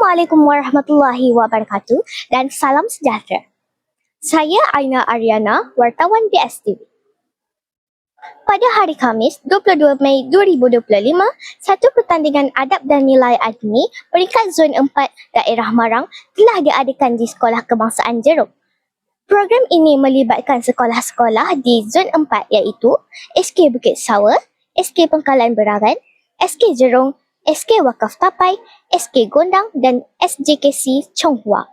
Assalamualaikum warahmatullahi wabarakatuh dan salam sejahtera. Saya Aina Ariana, wartawan BSTV. Pada hari Khamis, 22 Mei 2025, satu pertandingan adab dan nilai agni peringkat Zon 4 Daerah Marang telah diadakan di Sekolah Kebangsaan Jeruk. Program ini melibatkan sekolah-sekolah di Zon 4 iaitu SK Bukit Sawa, SK Pengkalan Berangan, SK Jerung, SK Wakaf Tapai, SK Gondang dan SJKC Chonghua.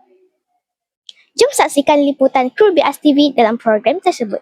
Jom saksikan liputan kru BAS TV dalam program tersebut.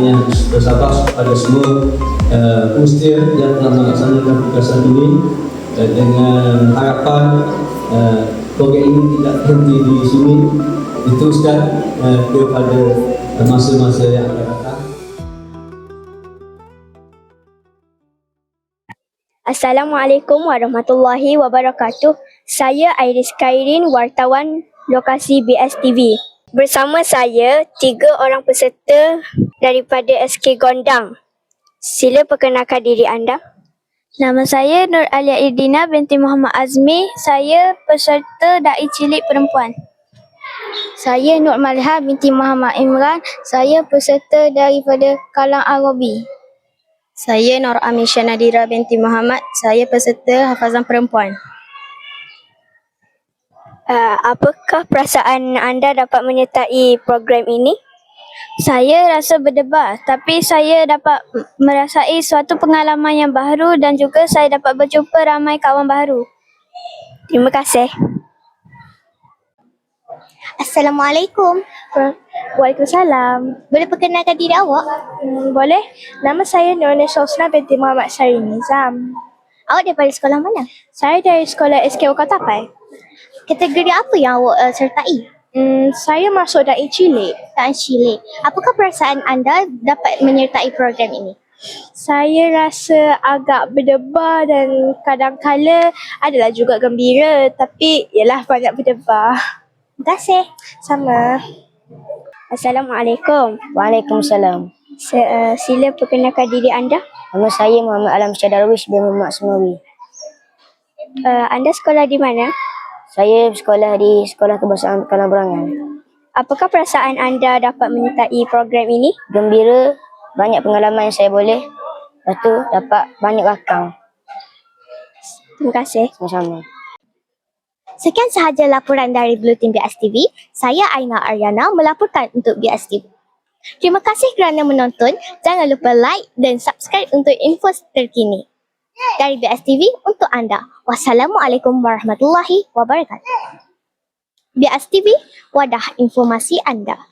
Yang bersabar pada semua uh, usia yang telah melaksanakan tugasan ini uh, dengan harapan uh, program ini tidak berhenti di sini diteruskan uh, kepada masa-masa yang akan datang. Assalamualaikum warahmatullahi wabarakatuh. Saya Iris Kairin, wartawan lokasi BSTV. Bersama saya, tiga orang peserta daripada SK Gondang. Sila perkenalkan diri anda. Nama saya Nur Alia Irdina binti Muhammad Azmi. Saya peserta Dai Cilik Perempuan. Saya Nur Maliha binti Muhammad Imran. Saya peserta daripada Kalang Arabi. Saya Nur Amisha Nadira binti Muhammad. Saya peserta hafazan perempuan. Uh, apakah perasaan anda dapat menyertai program ini? Saya rasa berdebar tapi saya dapat merasai suatu pengalaman yang baru dan juga saya dapat berjumpa ramai kawan baru. Terima kasih. Assalamualaikum. Waalaikumsalam. Boleh perkenalkan diri awak? Hmm, boleh. Nama saya Nurul Sosna binti Muhammad Syari Nizam. Awak daripada sekolah mana? Saya dari sekolah SK Ukatapai. Kategori apa yang awak uh, sertai? Hmm, saya masuk Dai Cilik. Dai Cilik. Apakah perasaan anda dapat menyertai program ini? Saya rasa agak berdebar dan kadang-kala adalah juga gembira tapi ialah banyak berdebar. Terima kasih. Sama. Assalamualaikum. Waalaikumsalam. Se- uh, sila perkenalkan diri anda. Nama saya Muhammad Alam Syah Darwish bin Muhammad Semawi. Uh, anda sekolah di mana? Saya bersekolah di Sekolah Kebahasaan Kalang Berangan. Apakah perasaan anda dapat menyertai program ini? Gembira, banyak pengalaman yang saya boleh. Lepas tu dapat banyak rakam Terima kasih. sama-sama. Sekian sahaja laporan dari Bluetin BSTV. Saya Aina Aryana melaporkan untuk BSTV. Terima kasih kerana menonton. Jangan lupa like dan subscribe untuk info terkini. Dari BSTV untuk anda. Wassalamualaikum warahmatullahi wabarakatuh. BSTV, wadah informasi anda.